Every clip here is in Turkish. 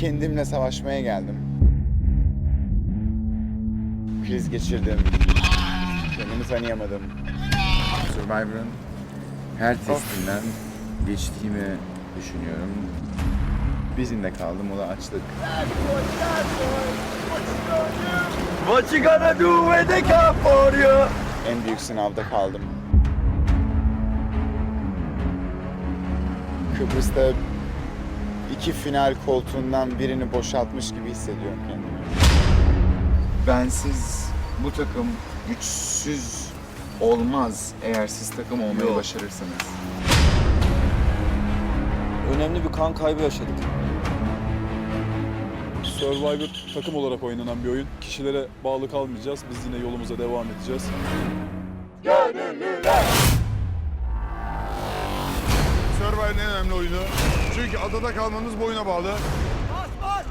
kendimle savaşmaya geldim. Kriz geçirdim. Kendimi tanıyamadım. Survivor'ın her testinden geçtiğimi düşünüyorum. Bizimle kaldım, o da açlık. What you gonna do when they come for you? En büyük sınavda kaldım. Kıbrıs'ta iki final koltuğundan birini boşaltmış gibi hissediyorum kendimi. Bensiz bu takım güçsüz olmaz eğer siz takım olmayı Yok. başarırsanız. Önemli bir kan kaybı yaşadık. Survivor takım olarak oynanan bir oyun. Kişilere bağlı kalmayacağız. Biz yine yolumuza devam edeceğiz. Survivor'ın en önemli oyunu. Çünkü adada kalmanız boyuna bağlı. Her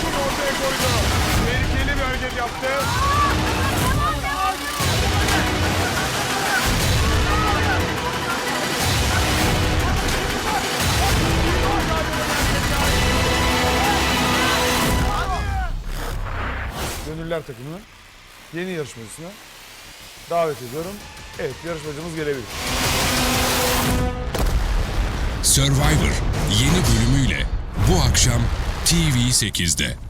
gün ortaya koydu. Tehlikeli bir hareket yaptı. Gönüller takımını yeni yarışmacısına davet ediyorum. Evet yarışmacımız gelebilir. Survivor yeni bölümüyle bu akşam TV8'de.